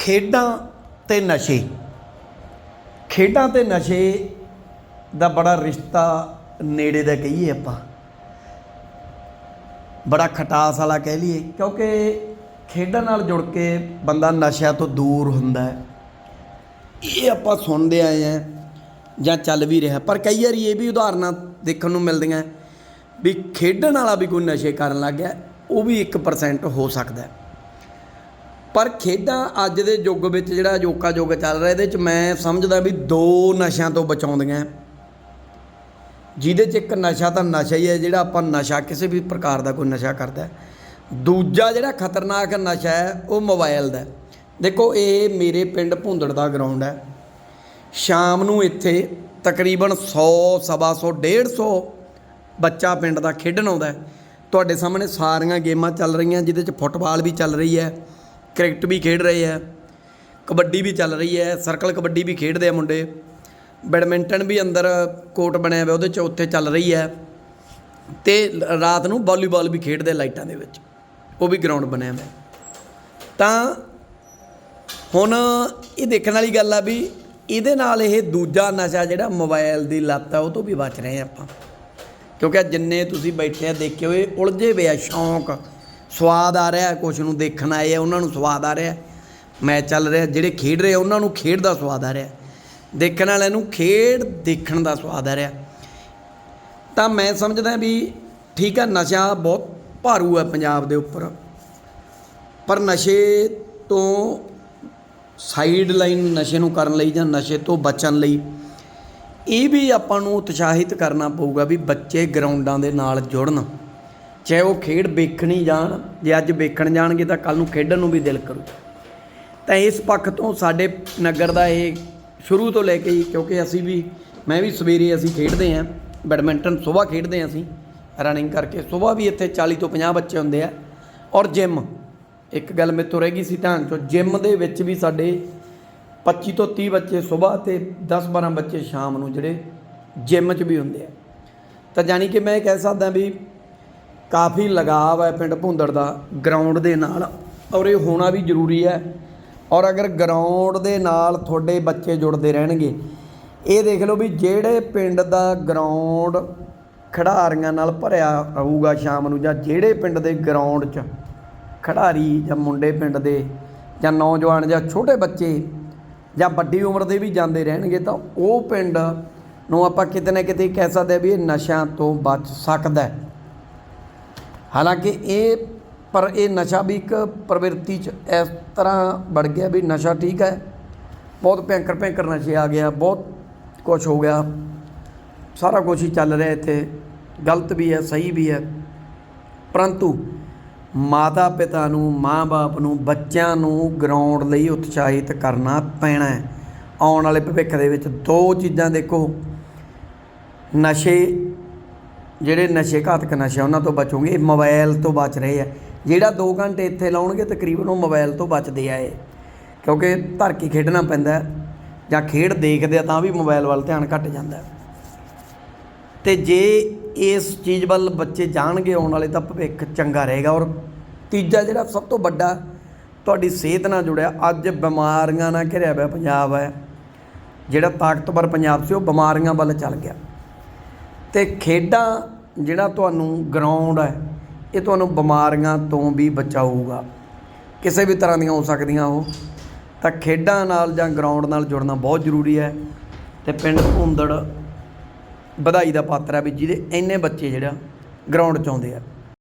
ਖੇਡਾਂ ਤੇ ਨਸ਼ੇ। ਖੇਡਾਂ ਤੇ ਨਸ਼ੇ ਦਾ ਬੜਾ ਰਿਸ਼ਤਾ ਨੇੜੇ ਦਾ ਕਹੀਏ ਆਪਾਂ। ਬੜਾ ਖਟਾਸ ਵਾਲਾ ਕਹਿ ਲਈਏ, ਕਿਉਂਕਿ ਖੇਡਾਂ ਨਾਲ ਜੁੜ ਕੇ ਬੰਦਾ ਨਸ਼ਿਆਂ ਤੋਂ ਦੂਰ ਹੁੰਦਾ ਹੈ। ਇਹ ਆਪਾਂ ਸੁਣਦੇ ਆਏ ਆ ਜਾਂ ਚੱਲ ਵੀ ਰਿਹਾ, ਪਰ ਕਈ ਵਾਰੀ ਇਹ ਵੀ ਉਦਾਹਰਨਾਂ ਦੇਖਣ ਨੂੰ ਮਿਲਦੀਆਂ ਵੀ ਖੇਡਣ ਵਾਲਾ ਵੀ ਕੋਈ ਨਸ਼ੇ ਕਰਨ ਲੱਗ ਗਿਆ, ਉਹ ਵੀ 1% ਹੋ ਸਕਦਾ ਹੈ। ਪਰ ਖੇਡਾਂ ਅੱਜ ਦੇ ਯੁੱਗ ਵਿੱਚ ਜਿਹੜਾ ਅਜੋਕਾ ਯੁੱਗ ਚੱਲ ਰਿਹਾ, ਇਹਦੇ ਵਿੱਚ ਮੈਂ ਸਮਝਦਾ ਵੀ ਦੋ ਨਸ਼ਿਆਂ ਤੋਂ ਬਚਾਉਂਦੀਆਂ ਜਿਹਦੇ 'ਚ ਇੱਕ ਨਸ਼ਾ ਤਾਂ ਨਸ਼ਾ ਹੀ ਹੈ ਜਿਹੜਾ ਆਪਾਂ ਨਸ਼ਾ ਕਿਸੇ ਵੀ ਪ੍ਰਕਾਰ ਦਾ ਕੋਈ ਨਸ਼ਾ ਕਰਦਾ ਦੂਜਾ ਜਿਹੜਾ ਖਤਰਨਾਕ ਨਸ਼ਾ ਹੈ ਉਹ ਮੋਬਾਈਲ ਦਾ ਦੇਖੋ, ਇਹ ਮੇਰੇ ਪਿੰਡ ਭੁੰਦੜ ਦਾ ਗਰਾਊਂਡ ਹੈ ਸ਼ਾਮ ਨੂੰ ਇੱਥੇ ਤਕਰੀਬਨ 100 ਸਵਾ 100 150 ਬੱਚਾ ਪਿੰਡ ਦਾ ਖੇਡਣ ਆਉਂਦਾ ਤੁਹਾਡੇ ਸਾਹਮਣੇ ਸਾਰੀਆਂ ਗੇਮਾਂ ਚੱਲ ਰਹੀਆਂ, ਜਿਹਦੇ 'ਚ ਫੁੱਟਬਾਲ ਵੀ ਚੱਲ ਰਹੀ ਹੈ ਕ੍ਰਿਕਟ ਵੀ ਖੇਡ ਰਹੇ ਹੈ ਕਬੱਡੀ ਵੀ ਚੱਲ ਰਹੀ ਹੈ, ਸਰਕਲ ਕਬੱਡੀ ਵੀ ਖੇਡਦੇ ਆ ਮੁੰਡੇ। ਬੈਡਮਿੰਟਨ ਵੀ ਅੰਦਰ ਕੋਰਟ ਬਣਿਆ ਹੋਇਆ, ਉਹਦੇ 'ਚ ਉੱਥੇ ਚੱਲ ਰਹੀ ਹੈ। ਤੇ ਰਾਤ ਨੂੰ ਵਾਲੀਬਾਲ ਵੀ ਖੇਡਦੇ ਲਾਈਟਾਂ ਦੇ ਵਿੱਚ, ਉਹ ਵੀ ਗਰਾਊਂਡ ਬਣਿਆ ਹੋਇਆ। ਤਾਂ ਹੁਣ ਇਹ ਦੇਖਣ ਵਾਲੀ ਗੱਲ ਆ ਵੀ ਇਹਦੇ ਨਾਲ ਇਹ ਦੂਜਾ ਨਸ਼ਾ ਜਿਹੜਾ ਮੋਬਾਈਲ ਦੀ ਲੱਤ ਆ, ਉਹ ਤੋਂ ਵੀ ਬਚ ਰਹੇ ਆ ਆਪਾਂ। ਕਿਉਂਕਿ ਜਿੰਨੇ ਤੁਸੀਂ ਬੈਠੇ ਆ ਦੇਖੇ ਹੋਏ ਉਲਝੇ ਵੇ ਆ, ਸ਼ੌਂਕ। ਸਵਾਦ ਆ ਰਿਹਾ, ਕੁਛ ਨੂੰ ਦੇਖਣ ਆਏ ਆ, ਉਹਨਾਂ ਨੂੰ ਸਵਾਦ ਆ ਰਿਹਾ। ਮੈਚ ਚੱਲ ਰਿਹਾ, ਜਿਹੜੇ ਖੇਡ ਰਹੇ ਆ, ਉਹਨਾਂ ਨੂੰ ਖੇਡ ਦਾ ਸਵਾਦ ਆ ਰਿਹਾ। ਦੇਖਣ ਵਾਲਿਆਂ ਨੂੰ ਖੇਡ ਦੇਖਣ ਦਾ ਸਵਾਦ ਆ ਰਿਹਾ। ਤਾਂ ਮੈਂ ਸਮਝਦਾ ਵੀ ਠੀਕ ਆ, ਨਸ਼ਾ ਬਹੁਤ ਭਾਰੂ ਹੈ ਪੰਜਾਬ ਦੇ ਉੱਪਰ। ਪਰ ਨਸ਼ੇ ਤੋਂ ਸਾਈਡ ਲਾਈਨ ਨਸ਼ੇ ਨੂੰ ਕਰਨ ਲਈ ਜਾਂ ਨਸ਼ੇ ਤੋਂ ਬਚਣ ਲਈ ਇਹ ਵੀ ਆਪਾਂ ਨੂੰ ਉਤਸ਼ਾਹਿਤ ਕਰਨਾ ਪਊਗਾ ਵੀ ਬੱਚੇ ਗਰਾਊਂਡਾਂ ਦੇ ਨਾਲ ਜੁੜਨ। ਚਾਹੇ ਉਹ ਖੇਡ ਵੇਖਣੀ ਜਾਣ, ਜੇ ਅੱਜ ਵੇਖਣ ਜਾਣਗੇ ਤਾਂ ਕੱਲ ਨੂੰ ਖੇਡਣ ਨੂੰ ਵੀ ਦਿਲ ਕਰੂ। ਤਾਂ ਇਸ ਪੱਖ ਤੋਂ ਸਾਡੇ ਨਗਰ ਦਾ ਇਹ ਸ਼ੁਰੂ ਤੋਂ ਲੈ ਕੇ ਹੀ ਕਿਉਂਕਿ ਅਸੀਂ ਵੀ, ਮੈਂ ਵੀ ਸਵੇਰੇ ਅਸੀਂ ਖੇਡਦੇ ਆਂ ਬੈਡਮਿੰਟਨ ਸਵੇਰ ਖੇਡਦੇ ਆਂ ਅਸੀਂ ਰਨਿੰਗ ਕਰਕੇ। ਸਵੇਰ ਵੀ ਇੱਥੇ 40 ਤੋਂ 50 ਬੱਚੇ ਹੁੰਦੇ ਆ, ਔਰ ਜਿਮ ਇੱਕ ਗੱਲ ਮੇਰੇ ਤੋਂ ਰਹਿ ਗਈ ਸੀ ਧਿਆਨ ਚੋਂ ਜਿਮ ਦੇ ਵਿੱਚ ਵੀ ਸਾਡੇ 25 ਤੋਂ 30 ਬੱਚੇ ਸਵੇਰ ਤੇ 10 12 ਬੱਚੇ ਸ਼ਾਮ ਨੂੰ ਜਿਹੜੇ ਜਿਮ 'ਚ ਵੀ ਹੁੰਦੇ ਆ। ਤਾਂ ਜਾਣੀ ਕਿ ਮੈਂ ਇਹ ਕਹਿ ਸਕਦਾ ਵੀ ਕਾਫੀ ਲਗਾਵ ਹੈ ਪਿੰਡ ਭੁੰਦੜ ਦਾ ਗਰਾਊਂਡ ਦੇ ਨਾਲ, ਔਰ ਇਹ ਹੋਣਾ ਵੀ ਜ਼ਰੂਰੀ ਹੈ। ਔਰ ਅਗਰ ਗਰਾਊਂਡ ਦੇ ਨਾਲ ਤੁਹਾਡੇ ਬੱਚੇ ਜੁੜਦੇ ਰਹਿਣਗੇ, ਇਹ ਦੇਖ ਲਓ ਵੀ ਜਿਹੜੇ ਪਿੰਡ ਦਾ ਗਰਾਊਂਡ ਖਿਡਾਰੀਆਂ ਨਾਲ ਭਰਿਆ ਰਹੂਗਾ ਸ਼ਾਮ ਨੂੰ, ਜਾਂ ਜਿਹੜੇ ਪਿੰਡ ਦੇ ਗਰਾਊਂਡ 'ਚ ਖਿਡਾਰੀ ਜਾਂ ਮੁੰਡੇ ਪਿੰਡ ਦੇ, ਜਾਂ ਨੌਜਵਾਨ ਜਾਂ ਛੋਟੇ ਬੱਚੇ, ਜਾਂ ਵੱਡੀ ਉਮਰ ਦੇ ਵੀ ਜਾਂਦੇ ਰਹਿਣਗੇ, ਤਾਂ ਉਹ ਪਿੰਡ ਨੂੰ ਆਪਾਂ ਕਿਤੇ ਨਾ ਕਿਤੇ ਕਹਿ ਸਕਦੇ ਹਾਂ ਵੀ ਇਹ ਨਸ਼ਿਆਂ ਤੋਂ ਬਚ ਸਕਦਾ ਹੈ। ਹਾਲਾਂਕਿ ਇਹ, ਪਰ ਇਹ ਨਸ਼ਾ ਵੀ ਇੱਕ ਪ੍ਰਵਿਰਤੀ ਚ ਇਸ ਤਰ੍ਹਾਂ ਵੜ ਗਿਆ ਵੀ ਨਸ਼ਾ ਠੀਕ ਹੈ। ਬਹੁਤ ਭੈਂਕਰ ਭੈਂਕਰ ਨਸ਼ੇ ਆ ਗਿਆ ਬਹੁਤ ਕੁਝ ਹੋ ਗਿਆ। ਸਾਰਾ ਕੁਝ ਹੀ ਚੱਲ ਰਿਹਾ ਇੱਥੇ। ਗਲਤ ਵੀ ਹੈ, ਸਹੀ ਵੀ ਹੈ। ਪਰੰਤੂ ਮਾਤਾ ਪਿਤਾ ਨੂੰ, ਮਾਂ-ਬਾਪ ਨੂੰ, ਬੱਚਿਆਂ ਨੂੰ ਗਰਾਊਂਡ ਲਈ ਉਤਸ਼ਾਹਿਤ ਕਰਨਾ ਪੈਣਾ ਹੈ। ਆਉਣ ਵਾਲੇ ਭਵਿੱਖ ਦੇ ਵਿੱਚ ਦੋ ਚੀਜ਼ਾਂ ਦੇਖੋ। ਨਸ਼ੇ ਜਿਹੜੇ ਨਸ਼ੇ ਘਾਤਕ ਨਸ਼ੇ ਉਹਨਾਂ ਤੋਂ ਬਚੋਗੇ ਮੋਬਾਈਲ ਤੋਂ ਬਚ ਰਹੇ ਆ। ਜਿਹੜਾ 2 ਘੰਟੇ ਇੱਥੇ ਲਾਉਣਗੇ, ਤਕਰੀਬਨ ਉਹ ਮੋਬਾਈਲ ਤੋਂ ਬਚਦੇ ਆ ਇਹ। ਕਿਉਂਕਿ ਧਰ ਕੇ ਖੇਡਣਾ ਪੈਂਦਾ ਜਾਂ ਖੇਡ ਦੇਖਦੇ ਆ ਤਾਂ ਵੀ ਮੋਬਾਈਲ ਵੱਲ ਧਿਆਨ ਘੱਟ ਜਾਂਦਾ ਹੈ। ਤੇ ਜੇ ਇਸ ਚੀਜ਼ ਵੱਲ ਬੱਚੇ ਜਾਣਗੇ ਆਉਣ ਵਾਲੇ, ਤਾਂ ਭਵਿੱਖ ਚੰਗਾ ਰਹੇਗਾ। ਔਰ ਤੀਜਾ ਜਿਹੜਾ ਸਭ ਤੋਂ ਵੱਡਾ, ਤੁਹਾਡੀ ਸਿਹਤ ਨਾਲ ਜੁੜਿਆ, ਅੱਜ ਬਿਮਾਰੀਆਂ ਨਾਲ ਘਿਰਿਆ ਹੋਇਆ ਪੰਜਾਬ ਹੈ, ਜਿਹੜਾ ਤਾਕਤਵਰ ਪੰਜਾਬ ਸੀ, ਉਹ ਬਿਮਾਰੀਆਂ ਵੱਲ ਚੱਲ ਗਿਆ। ਤੇ ਖੇਡਾਂ ਜਿਹੜਾ ਤੁਹਾਨੂੰ ਗਰਾਊਂਡ ਹੈ, ਇਹ ਤੁਹਾਨੂੰ ਬਿਮਾਰੀਆਂ ਤੋਂ ਵੀ ਬਚਾਊਗਾ। ਕਿਸੇ ਵੀ ਤਰ੍ਹਾਂ ਦੀਆਂ ਹੋ ਸਕਦੀਆਂ ਉਹ। ਤਾਂ ਖੇਡਾਂ ਨਾਲ ਜਾਂ ਗਰਾਊਂਡ ਨਾਲ ਜੁੜਨਾ ਬਹੁਤ ਜ਼ਰੂਰੀ ਹੈ ਅਤੇ ਪਿੰਡ ਭੁੰਦੜ ਵਧਾਈ ਦਾ ਪਾਤਰ ਹੈ ਵੀ ਜਿਹਦੇ ਇੰਨੇ ਬੱਚੇ ਜਿਹੜਾ ਗਰਾਊਂਡ 'ਚ ਆਉਂਦੇ ਆ।